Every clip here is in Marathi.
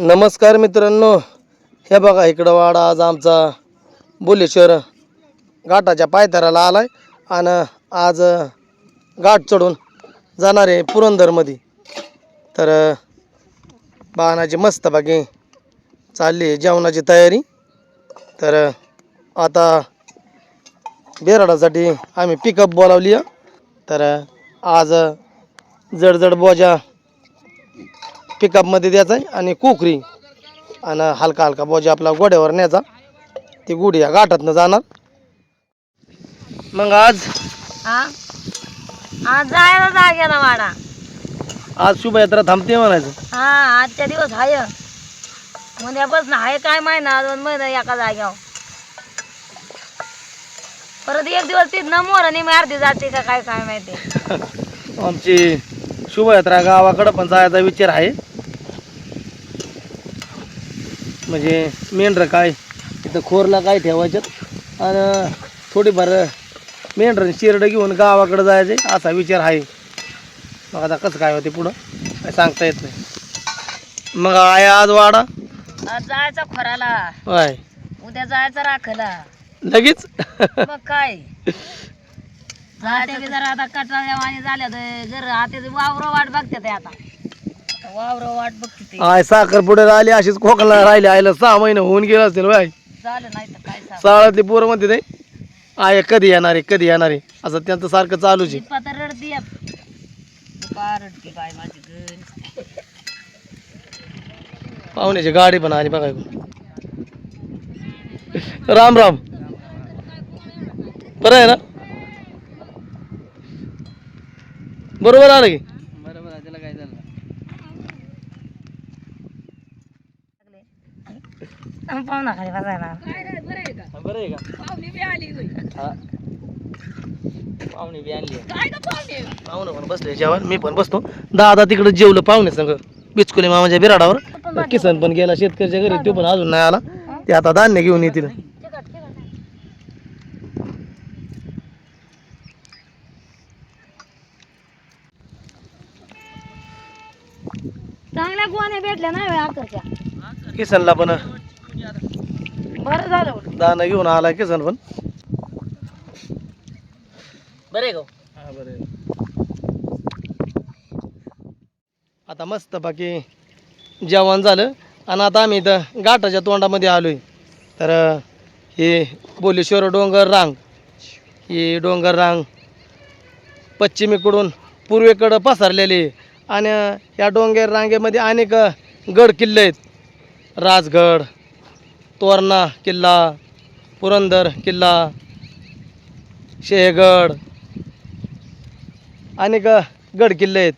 नमस्कार मित्रांनो. हे बघा इकडं वाडा आज आमचा बोलेश्वर घाटाच्या पायथ्याला आहे आणि आज घाट चढून जाणार आहे पुरंदरमध्ये. तर बाणाची मस्त बाकी चालली आहे जेवणाची तयारी. तर आता बेराडासाठी आम्ही पिकअप बोलावली आहे. तर आज जड जड बोजा पिकअपमध्ये द्यायचा आहे आणि कोकरी आणि हलका हलका बोजा आपला गोड्यावर न्यायचा. ती गुढी या घाटातनं जाणार. मग आज? हा आज जायला जाग्याला वाडा. आज शुभयात्रा थांबते म्हणायचं. हा आजच्या दिवस हाय. उद्यापासून हाय काय महिना दोन महिना एका जाग्यावर परत एक दिवस ती नमोर आणि मी अर्धी जाते का काय काय माहिती. आमची शुभयात्रा गावाकडं पण जायचा विचार आहे. म्हणजे मेंढरं काय? इथं खोरला काय ठेवायच्यात आणि थोडीफार मेंढरं शिरडं घेऊन गावाकडं जायचे असा विचार आहे. मग आता कसं काय होते पुढं? काय सांगता येत नाही. मग आहे आज वाडा? आज जायचा खोराला. होय. उद्या जायचं राखला. लगेच? मग काय? जाते बी जरा आता कटाळ्या वाणी झाल्या तर जर आता वावर वाट बघते ते आता. वावर वाट बघते ते. आय साखर पुढे राहिली अशीच खोकला राहिली आयला सहा महिने होऊन गेला असतील बाय झालं नाही तर काय सांग साळातली पोरं म्हणते ते आय कधी येणार आहे कधी येणार आहे? असं त्यांचं सारखं चालूच आहे. रडती रडती काय माझी पाहुण्याची गाडी पण आली बघा राम राम. बरं आहे ना? बरोबर आलं की? बरोबर आहे त्याला काय झालं? पाहुणा खाली बसायला. बरं आहे का? पाहुणे बी आणली. पाहुणे पण बसले. जेवण मी पण बसतो. दादा तिकडे जेवलं पाहुणे संग. बिचकुले मामाच्या बिराडावर. किसन पण गेला शेतकऱ्याच्या घरी तो पण अजून नाही आला. ते आता धान्य घेऊन येतील. भेटल्या ना आकरच्या. किसनला पण. बरं झालं उलट. दाना घेऊन आला किसन पण. बरे गो. आता मस्त बाकी जेवण झालं. आणि आता आम्ही इथं घाटाच्या तोंडामध्ये आलोय. तर अं, हे बोलेश्वर डोंगर रांग. ही डोंगर रांग पश्चिमेकडून पूर्वेकडं पसरलेली आहे. आणि या डोंगर रांगेमध्ये अनेक गड किल्ले आहेत. राजगड तोरणा किल्ला पुरंदर किल्ला शेहगड अनेक गड किल्ले आहेत.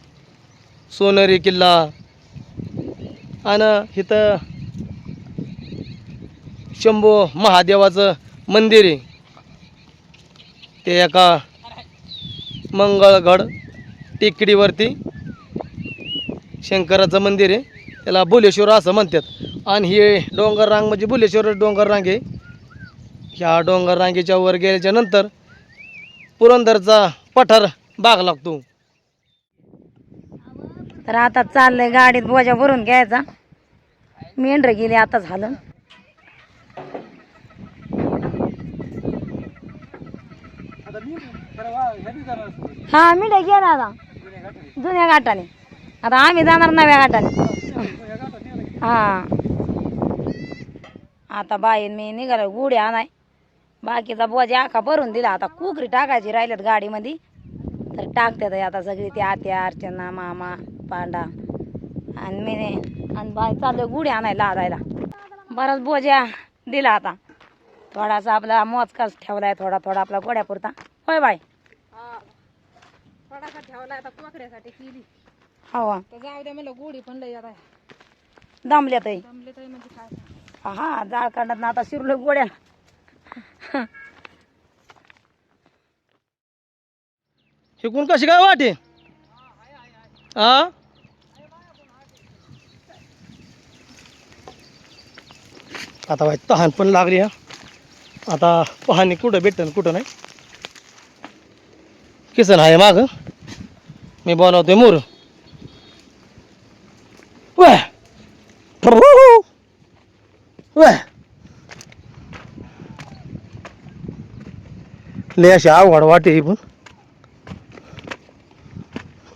सोनेरी किल्ला आणि इथं शंभू महादेवाचं मंदिर आहे. ते एका मंगळगड टेकडीवरती शंकराचं मंदिर आहे. त्याला भुलेश्वर असं म्हणतात. आणि हे डोंगर रांग म्हणजे भुलेश्वर डोंगर रांग आहे. ह्या डोंगर रांगेच्या वर गेल्याच्यानंतर पुरंदरचा पठार बाग लागतो. तर आता चाललंय गाडीत बोजा भरून घ्यायचा. मेंढर गेली आता झालं. हा मी गेला जुन्या घाटाने. आता आम्ही जाणार नव्या घाटाने हा. आता बाईन मी निघालो गुढ्या आणाय. बाकीचा बोजा आखा भरून दिला. आता कुकरी टाकायची राहिल्यात गाडीमध्ये. तर टाकतात आता सगळी ती आत्या अर्चना मामा पांडा. आणि मी आणि बाई चाललो गुढ्या आणायला लादायला. बराच बोज्या दिला आता. थोडासा आपला मोजकाच ठेवलाय थोडा थोडा आपला गोड्यापुरता होय बाय हो जाऊ द्या गोडी पण लय आता. दमल्यात आहे. जमले तरी म्हणजे काय हा जाळ काढत ना आता शिरलो गोड्या. हे कोण कशी काय वाटे? हा आता वाईट तहान पण लागली हा. आता पाहणी कुठं भेटन कुठं नाही. किसन आहे माग. मी बोलावतोय मोर. लय अशी आवड वाटे ही पण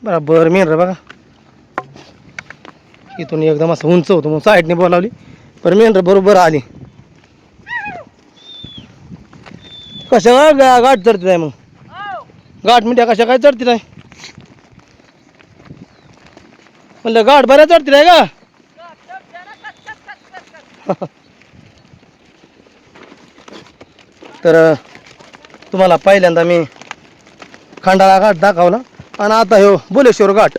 बरोबर मेन रे बघा इथून एकदम असं उंच होतं मग साईडने बोलावली पण मेन रे बरोबर आली कशा काय गा- गाठ चढती आहे मग गाठ मिठ्या कशा काय चढती नाही म्हणलं गाठ बऱ्या चढती आहे का? तर तुम्हाला पहिल्यांदा मी खंडाळा घाट दाखवला. आणि आता ह्यो बुलेश्वर घाट.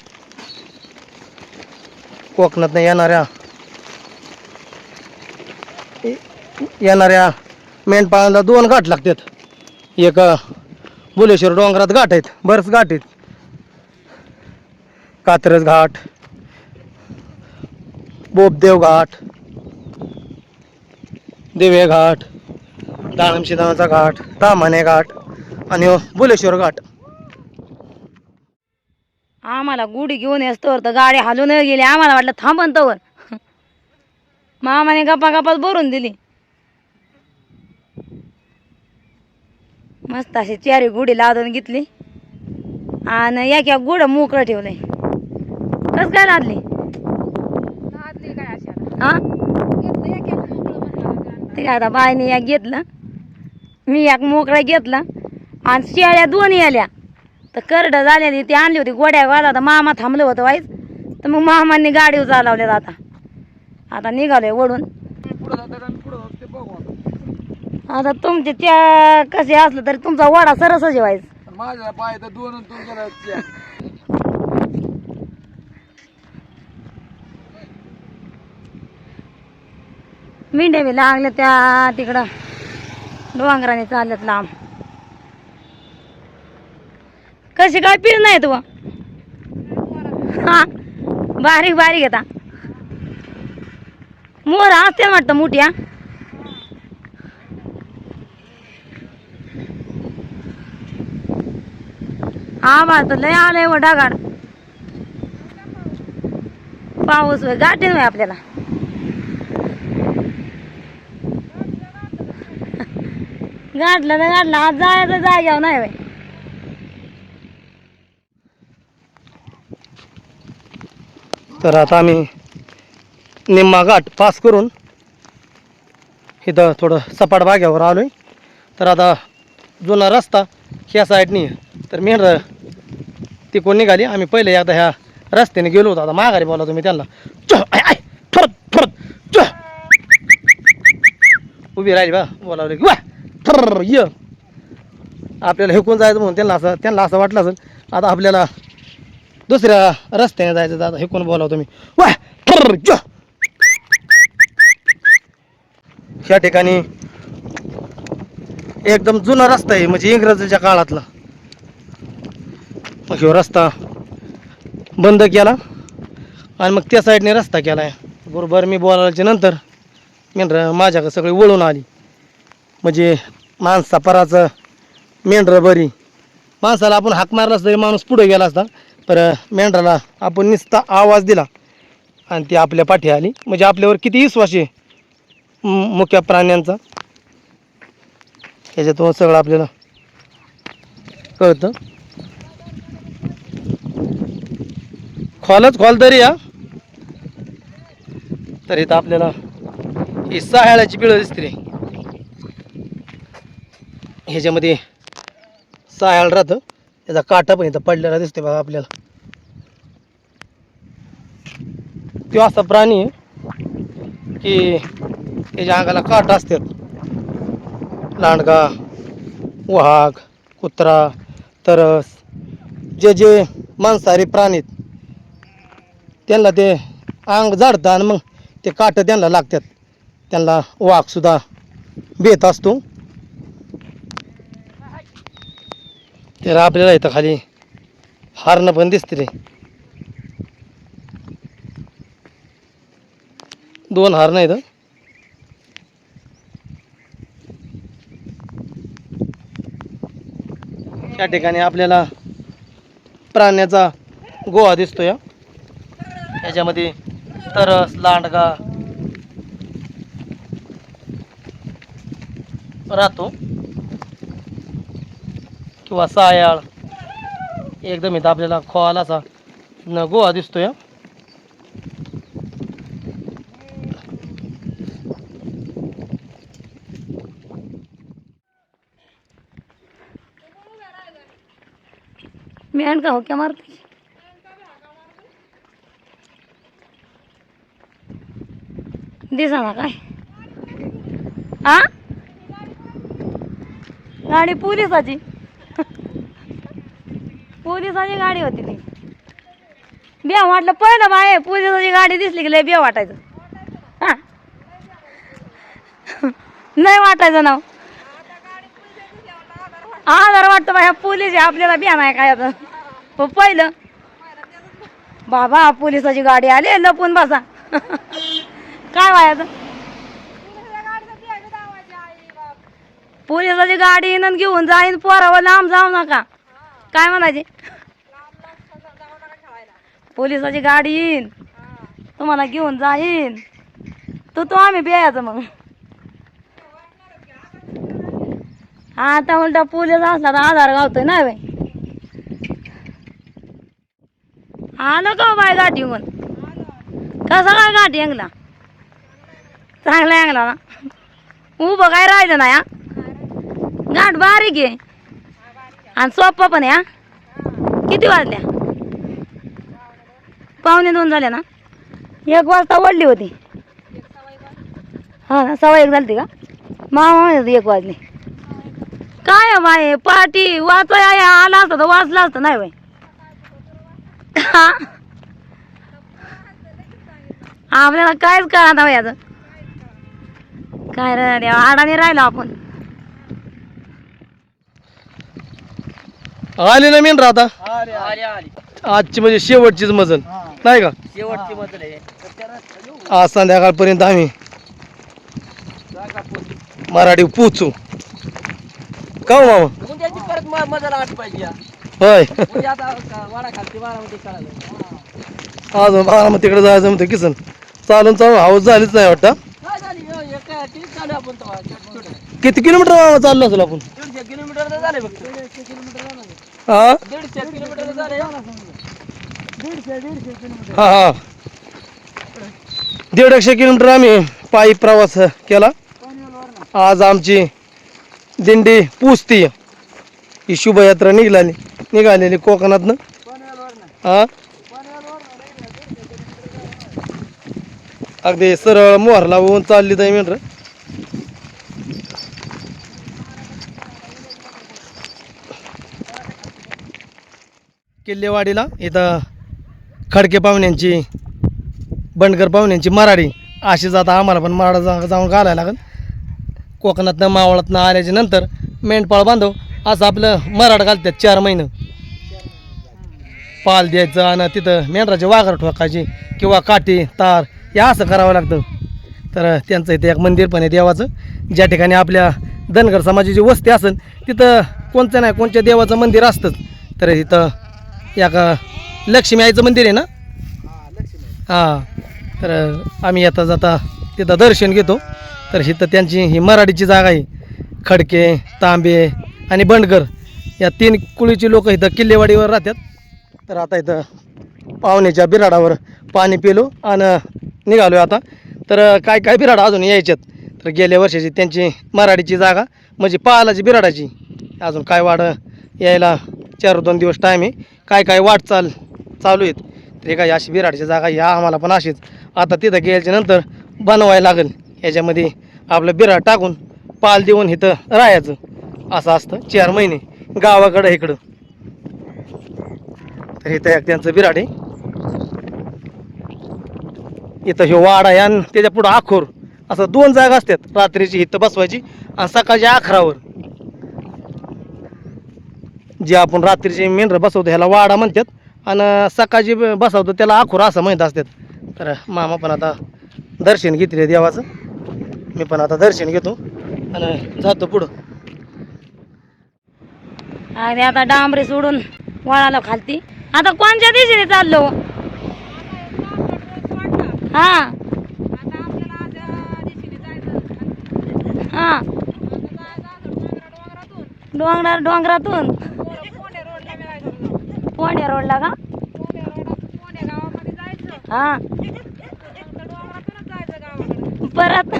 कोकणात येणाऱ्या येणाऱ्या मेंढपाळाला दोन घाट लागतात. एक बुलेश्वर डोंगरात घाट आहेत बरेच घाट आहेत. कात्रज घाट बोपदेव घाट दिवे घाट दाळमशिदानाचा घाट तामाने घाट आणि बुलेश्वर घाट. आम्हाला गुढी घेऊन येतो तर गाडी हालून गेली. आम्हाला वाटलं थांबन तवर. मामाने गप्पा गप्पाच भरून दिली. मस्त अशी चारी गुढी लादून घेतली. आणि एक एक गुढ मोकळं ठेवलंय. कस काय लादली नादली काय अशी आता हा ते काय आता बाईने एक घेतलं मी एक मोकळं घेतलं आणि शेळ्या दोन्ही आल्या. तर करडं झालेली ती आणली होती गोड्या वाला तर मामा थांबलं होतं वाईच तर मग मामांनी गाडी चालवल्यात आता. आता निघालोय वडून आता तुमचे त्या कसे असलं तरी तुमचा वडा सरसच जेवायचं माझ्या पाय तर दोन मेंढ्या बी लागल्या त्या तिकडं. डोंगराने चालल्यात लांब. कशी काय पिर नाही तू? हा बारीक बारीक येता. मोर असते वाटतं मोठ्या. हा आवाज तर लय आलंय व ढगाड पाऊस होय गाठीन आपल्याला. गाठलं तर गाठलं आज जायचं जाग्यावर नाही बाई. तर आता आम्ही निम्मा घाट पास करून इथं थोडं सपाट बाग्यावर आलो आहे तर आता जुना रस्ता ह्या साईडनी तर मेन ती कोण निघाली. आम्ही पहिले एकदा ह्या रस्त्याने गेलो होतो. आता माघारी बोला तुम्ही त्यांना. च आय उभी राहिली बा बोलावली. वा थर य. आपल्याला हेकून जायचं म्हणून त्यांना असं त्यांना असं वाटलं असेल. आता आपल्याला दुसऱ्या रस्त्याने जायचं दादा हे कोण बोलावं तुम्ही. वा ठर्र, ज. ह्या ठिकाणी एकदम जुना रस्ता आहे म्हणजे इंग्रजाच्या काळातला. मग ह्यो रस्ता बंद केला आणि मग त्या साईडने रस्ता केला आहे बरोबर मी बोलायच्या नंतर मेंढरं माझ्याकडे सगळी वळून आली. म्हणजे माणसा पराचं मेंढरं बरी. माणसाला आपण हाक मारला असता तरी माणूस पुढे गेला असता. पर मेंढराला आपण निसता आवाज दिला. आणि ती आपल्या पाठी आली. म्हणजे आपल्यावर किती विश्वास आहे? मुख्या प्राण्यांचा. ह्याच्यातून सगळं आपल्याला कळतं. खोलच खोल तरी या तर इथं आपल्याला ही सहाळ्याची पिळं दिसते ह्याच्यामध्ये सायाळ राहतं. त्याचा काटा पण इथं पडलेला दिसते बघा आपल्याला. तो असा प्राणी आहे की त्याच्या अंगाला काट असतात. लांडगा वाघ कुत्रा तरस जे जे मांसाहारी प्राणी आहेत त्यांना ते अंग जाडतं आणि मग ते काटं त्यांना लागतात. त्यांना वाघसुद्धा बेत असतो. ते आपल्याला इथं खाली. हारणं पण दिसते रे. दोन हारणं इथं त्या ठिकाणी आपल्याला प्राण्याचा गोवा दिसतो या याच्यामध्ये तरस लांडगा राहतो. किंवा सायाळ. एकदम इथं आपल्याला खोवाला असा न गोवा दिसतोय मेंढ का होक्या मारते दिसाना काय? आ? गाडी पोलिसाची पोलिसाची गाडी होती ती. बिया वाटलं पहिलं बाय पोलिसाची गाडी दिसली की लय बिया वाटायचं. हा. नाही वाटायचं नाव. आधार वाटतं बाया पोलीस आहे आपल्याला बिया नाही काय आता. हो पहिलं. बाबा पोलिसाची गाडी आली लपून बसा. काय व्हायचं पोलिसाची गाडी येईन घेऊन जाईन पोरावर लांब जाऊ नका. काय म्हणायचे? पोलिसाची गाडी येईन. तुम्हाला घेऊन जाईन. तो तो आम्ही बियायचं मग. आता उलटा पोलीस असला तर आधार गावतोय ना बाई. आलो का हो बाय गाठी म्हण कसा काय गाठी अंगला चांगला अंगला ना उभं काय राहिलं ना या गाठ बारीक आहे. आणि सोप्पा पण आहे किती वाजल्या? पावणे दोन झाले ना? एक वाजता ओढली होती. हा ना सवा एक झाली का? मामा एक वाजली. काय हो बाय पाठी वाचाय आला असतं तर वाचला असतं नाही बाई. हा. आपल्याला कायच कळा आता याचं. काय रे देवा आडाने राहिलो आपण. आली ना मेन राहता आजची म्हणजे शेवटचीच मजल. नाही का? शेवटची मजल आहे. आज संध्याकाळपर्यंत आम्ही मराठी पोचू. का हो मामा? मजल आठ पाहिजे. होय. बारामध्ये कळालं अजून बारामतीकडे जायचं म्हणतं किसन चालून चालून हाऊस झालीच नाही वाटतं. काय झाली हो. किती किलोमीटर चाललो असेल आपण? किलोमीटर तर झाले फक्त. हा? दीडशे किलोमीटर झाले. हा हा. दीड एकशे किलोमीटर आम्ही पायी प्रवास केला. आज आमची दिंडी पुसती. ही शुभयात्रा निघाली निघालेली कोकणातनं. हा? अगदी सरळ मोहर लावून चालली तर मिनर किल्लेवाडीला इथं खडके पाहुण्यांची बंडकर पाहुण्यांची मराठी अशीच आता आम्हाला पण मराठा जा जाऊन घालायला लागेल. कोकणातनं मावळातनं आल्याच्यानंतर मेंढपाळ बांधव असं आपलं मराठा घालतात चार महिनं. पाल द्यायचं आणि तिथं मेंढराची वाघर ठोकायची किंवा काठी तार हे असं करावं लागतं. तर त्यांचं इथे एक मंदिर पण आहे देवाचं. ज्या ठिकाणी आपल्या धनगर समाजाची वस्ती असेल तिथं कोणतं नाही कोणत्या देवाचं मंदिर असतंच. तर इथं या का लक्ष्मी आईचं मंदिर आहे ना? हां. तर आम्ही येता जाता तिथं दर्शन घेतो. तर इथं त्यांची ही मराठीची जागा आहे. खडके तांबे आणि बंडगर. या तीन कुळीची लोक इथं किल्लेवाडीवर राहतात. तर आता इथं पाहुण्याच्या बिराडावर पाणी पिलो आणि निघालो आता. तर काय काय बिराड अजून यायच्यात? तर गेल्या वर्षाची त्यांची मराठीची जागा म्हणजे पालाची बिराडाची. अजून काय वाढ यायला चार दोन दिवस टाईम आहे. काय काय वाटचाल चालू आहेत. तर हे काय अशी बिराडची जागा या आम्हाला पण अशीच. आता तिथं गेल्याच्यानंतर बनवायला लागेल. याच्यामध्ये आपलं बिराड टाकून पाल देऊन इथं राहायचं. असं असतं. चार महिने गावाकडं इकडं. तर इथं एक त्यांचं बिराड आहे. इथं हे वाडा आहे आणि त्याच्या पुढं आखोर. असं दोन जागा असतात. रात्रीची इथं बसवायची आणि सकाळच्या अकरावर. जे आपण रात्रीचे मेंढरं बसवतो ह्याला वाडा म्हणतात. आणि सकाळची बसवतो त्याला आखुरा असं म्हणत असतात. तर मामा पण आता दर्शन घेतले देवाचं. मी पण आता दर्शन घेतो. आणि जातो पुढं. अरे आता डांबरी सोडून वळाला खालती. आता कोणत्या दिशेने चाललो? हा. हा. डोंगरात डोंगरातून. पोंड्या रोडला का? हा. परत?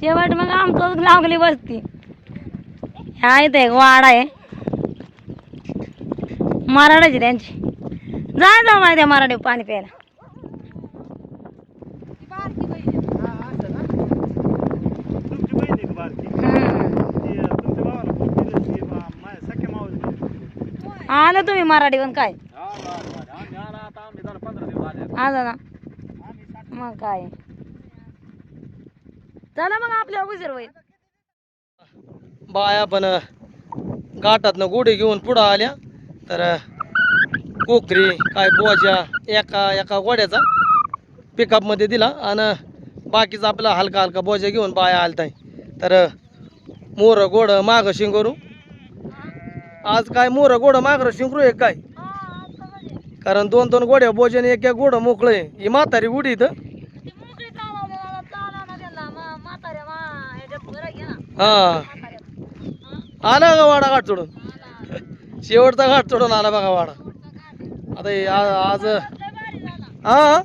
शेवट मग आमचं लागली बसती ह्या इथे एक वाडा आहे. मराठाची त्यांची. जाय जाऊ माहिती आहे मराठी पाणी प्यायला. आलं तुम्ही मराठी पण काय? आलं ना. मग काय? चला मग आपल्या उशीर होईल. बाया पण घाटातनं गोडे घेऊन पुढं आल्या. तर कोकरी काय बोजा एका एका गोड्याचा पिकअपमध्ये दिला. आणि बाकीचा आपला हलका हलका बोजा घेऊन बाया आलताय. तर मोर गोड माग शिंगरू. आज काय मोर गोड मागर शिंगरू आहे काय? कारण दोन दोन गोड्या बोजन एक एक गोड मोकळं आहे. ही म्हातारी उडी इथं. हा. आला का वाडा घाट चढून शेवटचा घाट चढून आला बघा वाडा. आता हे आज हा?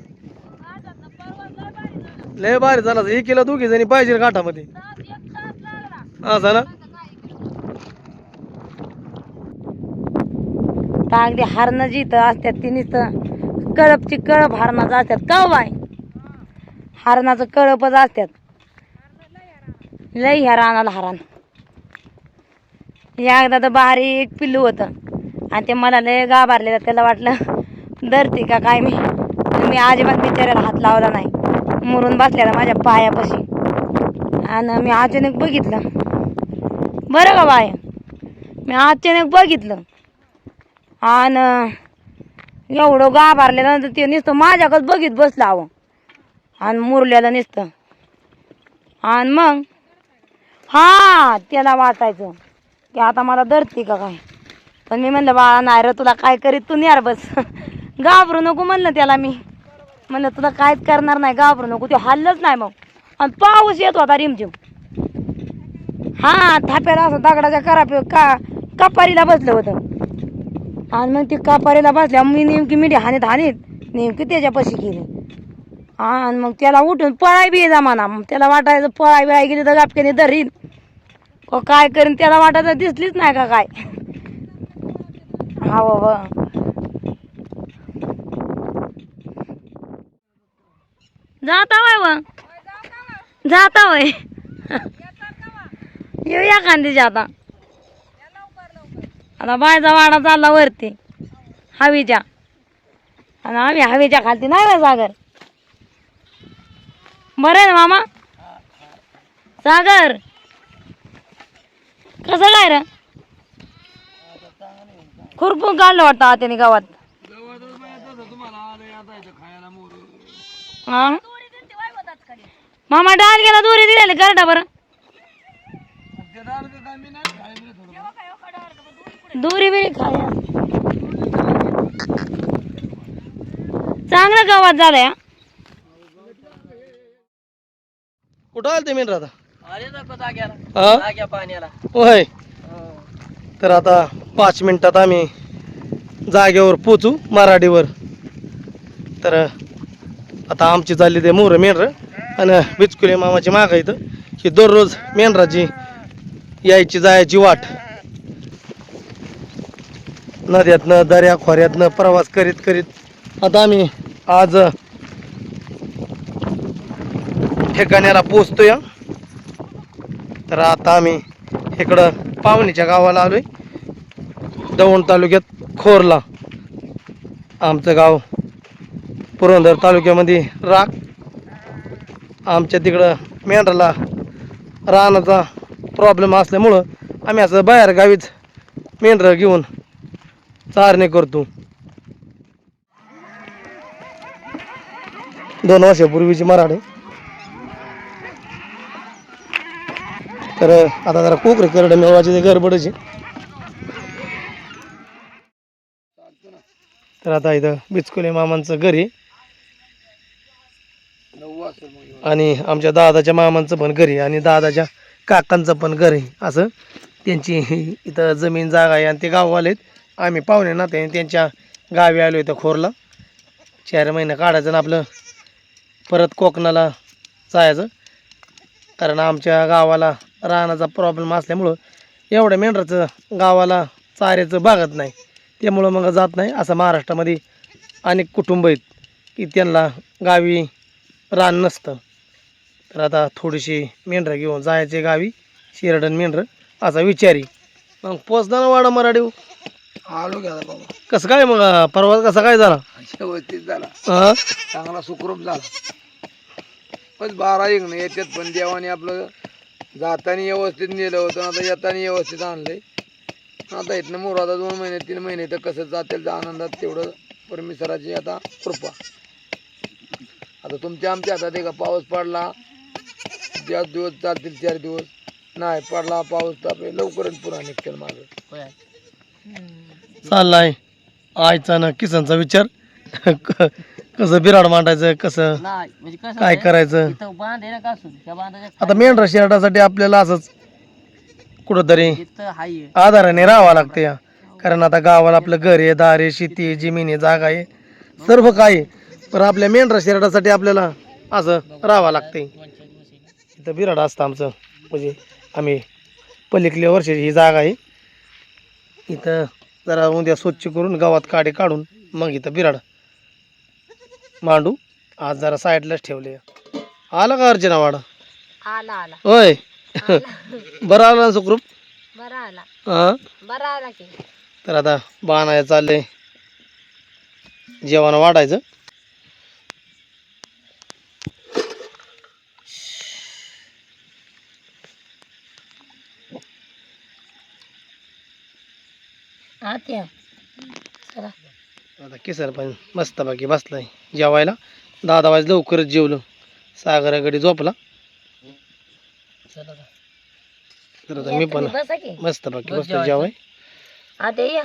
लय भारी झाला. एक किलो दोघी जणी पाहिजे घाटामध्ये. हा झाला. तर अगदी हरणं जिथं असतात ती तर कळपची कळप हरणाचं असतात. का हो बाय हरणाचं कळपच असतात. लई ह्या रानाला हरण. एकदा तर बारीक पिल्लू होतं. आणि ते मला लय गाभारलेलं त्याला वाटलं धरते का काय मी? मी अजिबात बिचाऱ्याला हात लावला नाही. मुरून बसलेला माझ्या पायापाशी. आणि मी अचानक बघितलं. बरं का बाय मी अचानक बघितलं. आणि एवढं गाभारलेलं ते नुसतं माझ्याकडं बघित बसलं अहो. आणि मुरलेलं नुसतं. आणि मग हा त्याला वाटायचं की आता मला धरती का काय? पण मी म्हणलं बाळा नाही रे तुला काय करीत तू न्यार बस. घाबरू नको म्हणलं त्याला मी. म्हणलं तुला काहीच करणार नाही घाबरू नको ते हल्लच नाही मग. आणि पाऊस येत होता रिमझिम. हा थाप्याला असं दगडाच्या करा का कपारीला बसलं होतं. आणि मग ती कापारीला बसल्या मी नेमकी मिठी हानेत हानेत नेमकी त्याच्यापाशी गेली. आणि मग त्याला उठून पळाय बी जमाना मग त्याला वाटायचं पळाय बिळाय गेली तर गापक्याने धरीन. व काय करीन त्याला वाटायचं दिसलीच नाही का काय? हा बाबा. जाता वय व जाता वय? येऊया खांदीच्या आता आता बायचा वाडा चालला वरती. हवीच्या आणि आम्ही हवेच्या खालती. नाही सागर. बरं आहे ना मामा? सागर. कसं काय रे? खुरपून काढलं वाटतं आत्याने गावात. हा? मामा डाल गेला दोरी दिलेली करडा बरं. दोरी बिरी खाया। चांगलं गावात झालंय. कुठं आलं ते मेन राधा हा? होय. तर आता पाच मिनिटात आम्ही जागेवर पोचू मराठीवर. तर आता आमची चालली ते मोर मेंढर आणि बिचकुले मामाची माग इथं ही दररोज मेंढराची यायची जायची वाट. नद्यातनं दर्या खोऱ्यातनं प्रवास करीत करीत आता आम्ही आज ठिकाण्याला पोचतोय तर आता आम्ही इकडं पावणीच्या गावाला आलोय. दौंड तालुक्यात खोरला. आमचं गाव पुरंदर तालुक्यामध्ये राख. आमच्या तिकडं मेंढराला रानाचा प्रॉब्लेम असल्यामुळं आम्ही असं बाहेर गावीच मेंढरं घेऊन चारणे करतो दोन वर्षापूर्वीची मराठी. तर आता जरा कोकरे करडे मिळवायची ते तर आता इथं बिचकुले मामांचं घरी आणि आमच्या दादाच्या मामांचं पण घरी आणि दादाच्या काकांचं पण घर आहे. असं त्यांची इथं जमीन जागा आहे आणि ते गाववाले आहेत. आम्ही पाहुणे नाते त्यांच्या गावी आलो इथं खोरला. चार महिने काढायचं आणि आपलं परत कोकणाला जायचं. कारण आमच्या गावाला रानाचा प्रॉब्लेम असल्यामुळं एवढ्या मेंढराचं गावाला चाऱ्याचं भागत नाही. त्यामुळं मग जात नाही. असं महाराष्ट्रामध्ये अनेक कुटुंब आहेत की त्यांना गावी रान नसतं. तर आता थोडीशी मेंढरं घेऊन जायचे गावी. शिरडन मेंढरं असा विचारी. मग पोचताना वाडा मराठी आलो गेला बाबा कसं काय मग परवा कसा काय झाला? व्यवस्थित झाला. हा? चांगला सुखरूप झाला. पण बारा एक नाही याच्यात पण देवाने आपलं जाताना व्यवस्थित नेलं होतं आता येताना व्यवस्थित आणलंय. आता इथनं मोर आता दोन महिने तीन महिने तर कसं जातील त्या आनंदात तेवढं परमेश्वराची आता कृपा. आता तुमच्या आमच्या हातात आहे का पाऊस पडला चार दिवस चालतील चार दिवस. नाही पडला पाऊस तर लवकरच पुन्हा निघतील माझं चाललाय. आईचा ना किसनचा विचार. कसं बिराड मांडायचं कसं नाही म्हणजे कसं काय करायचं? इथं बांध आहे ना का असू त्या बांधाच्या आता मेंढरा शेरडासाठी आपल्याला असंच कुठंतरी इथं हाय. आधाराने राहावं लागतं या. कारण आता गावाला आपलं घर आहे दार आहे शेती आहे जमीन आहे जागा आहे. सर्व काय आहे. पण आपल्या मेंढरा शेरडासाठी आपल्याला असं राहावं लागतंय. इथं बिराड असतं आमचं. म्हणजे आम्ही पलीकडल्या वर्षाची ही जागा आहे. इथं जरा उद्या स्वच्छ करून गावात काडे काढून मग इथं बिराड. मांडू आज जरा साईडलाच ठेवले. आला का अर्चना वाडा? आला आला. होय. बरं आला ना सुखरूप? बरा आला. हां? बरा आला की. तर आता बाणाया चाललंय. जेवण वाढायचं. आत्या. चला. आता किसर पण मस्त बाकी बसलाय जेवायला. दहा वाज लवकरच जेवलो. सागराकडे झोपला. तर आता मी पण बसा की. मस्त बाकी बसतो जेवाय. आत्या या.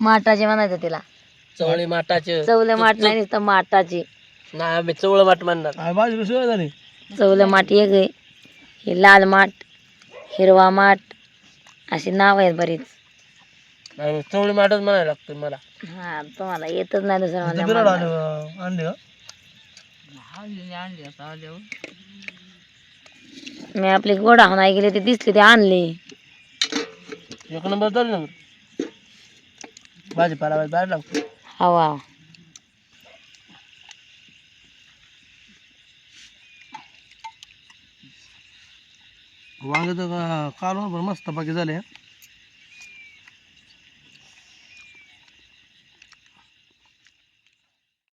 माटाचे म्हणायचं तिला. चवळी माटाचे. चवलं माठ नाही नुसतं माटाची. नाही आम्ही चवळ माट म्हणणार. झाली. चवलं माठ एक आहे. हे लाल माठ हिरवा माठ अशी नाव आहेत बरीच. चवळी माटच म्हणायला लागतं मला. हा तुम्हाला येतच नाही दुसरं बिराड का? मी आपली गोडा नाही गेले ते दिसले ते आणले. एक नंबर चालू ना भाजीपाला बाहेर लागतो हवा. वांगे तर कालवण पण मस्त बाकी झाले